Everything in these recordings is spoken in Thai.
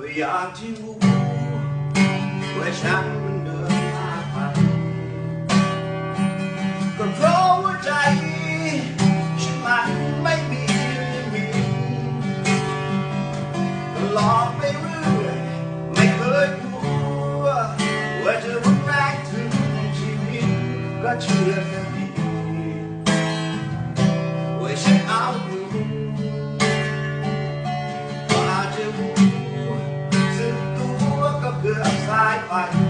ก็อยากที่รู้ว่าฉันมันเดินมาผ่านก็เพราะว่าใจฉันมันไม่มีลิมิตก็หลอกไปเรื่อยไม่เคยกลัวว่าจะรุนแรงถึงชีวิตก็เชื่อ like life.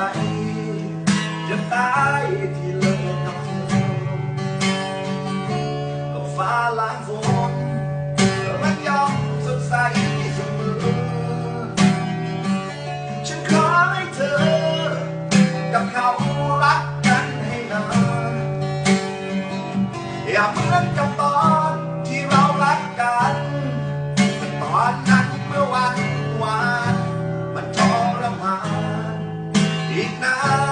tay chân tay thì lỡ nhau cầm phá lãng vốn mắt nhau rực say trên khói thơ, gặp nhau lát cánh hay là em bước trong tối midnight.